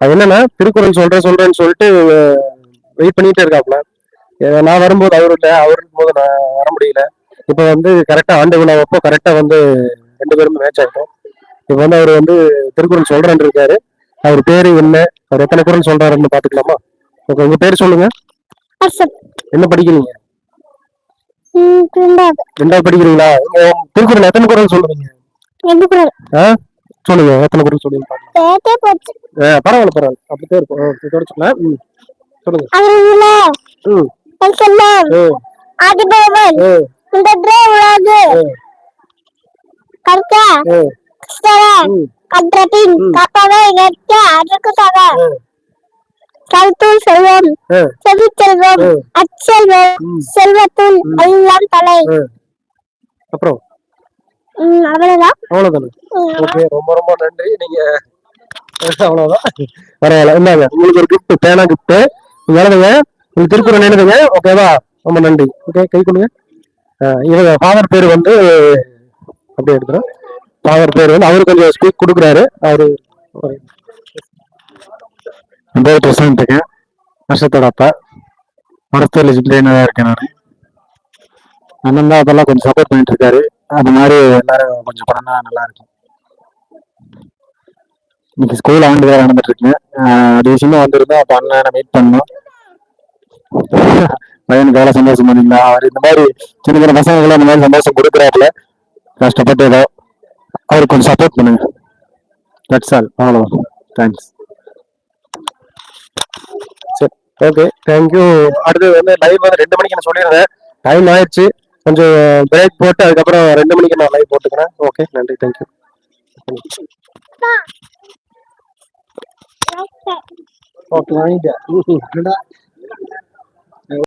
அது என்னன்னா திருக்குறள் சொல்றேன் சொல்றேன்னு சொல்லிட்டு வெயிட் பண்ணிட்டே இருக்காப்ல நான் வரும்போது அவர் இல்லை அவர் இருக்கும்போது நான் வர முடியல. இப்போ வந்து கரெக்டா ஆண்டு விழாவப்போ கரெக்டா வந்து ரெண்டு பேரும் மேட்ச் ஆகிட்டோம் இப்போ வந்து அவர் வந்து திருக்குறள் சொல்றேன் இருக்காரு. அவர் பேரு என்ன அவர் எத்தனை குரல் சொல்றாருன்னு பாத்துக்கலாமா? ஓகே உங்க பேர் சொல்லுங்க. என்ன படிக்கிறீங்க? ரெண்டாவது. படிக்கிறீங்களா? திருக்குறள் எத்தனை குரல் சொல்றீங்க? சொல்லுங்க எத்தனை குரல் சொல்லுங்க பரவாயில்ல பரவாயில்ல. அப்படித்தான் இருக்கும். தொடச்சுக்கலாம். ம் சொல்லுங்க. ம். இந்த ம். கற்றபின் ம். கப்பவை நிற்க அதற்கு தக ம். கருத்துள் செல்வம். ம். செவிச்செல்வம் ம். அச்செல்வம். செல்வத்துள். எல்லாம் தலை. அப்புறம்? அவ்வளவுதான். அவ்வளவுதானே? ம், ஓகே ரொம்ப ரொம்ப நன்றி. நீங்க அவ்வளவுதான். பரவாயில்ல. இந்தாங்க உங்களுக்கு ஒரு கிஃப்ட் பேனா கிஃப்ட் எழுதுங்க. உங்களுக்கு திருக்குறள் எழுதுங்க. ஓகேவா? ரொம்ப நன்றி. ஓகே கை கொடுங்க. இவங்க ஃபாதர் பேர் வந்து அப்படியே எடுத்துறோம் ஃபாதர் பேர் வந்து அவரு கொஞ்சம் ஸ்பீக் கொடுக்குறாரு. அவரு என் பேர் பிரசாந்த் இருக்கேன் வருஷத்தோட அப்பா மருத்துவ இருக்கேன் நான். அண்ணன் தான் அதெல்லாம் கொஞ்சம் சப்போர்ட் பண்ணிட்டு இருக்காரு. அது மாதிரி எல்லாரும் கொஞ்சம் பண்ணா நல்லா இருக்கும். இன்னைக்கு ஸ்கூல் ஆண்டு வேலை நடந்துட்டு இருக்கேன் ஆஹ் அது விஷயமா வந்திருந்தோம் அப்போ அண்ணனை மீட் பண்ணோம். பையனுக்கு எவ்வளோ சந்தோஷம் பண்ணீங்களா அவர் இந்த மாதிரி சின்ன சின்ன பசங்களுக்கு இந்த மாதிரி சந்தோஷம் கொடுக்குறாப்புல. கஷ்டப்பட்டு ஏதோ அவருக்கு கொஞ்சம் சப்போர்ட் பண்ணுங்க. தட்ஸ் ஆல் அவ்வளோ தேங்க்ஸ் சரி ஓகே தேங்க்யூ அடுத்து வந்து லைவ் வந்து ரெண்டு மணிக்கு நான் சொல்லிடுறேன். டைம் ஆயிடுச்சு. கொஞ்சம் பிரேக் போட்டு அதுக்கப்புறம் ரெண்டு மணிக்கு நான் லைவ் போட்டுக்கிறேன். ஓகே நன்றி தேங்க்யூ ஓகே வாங்கிட்டேன்.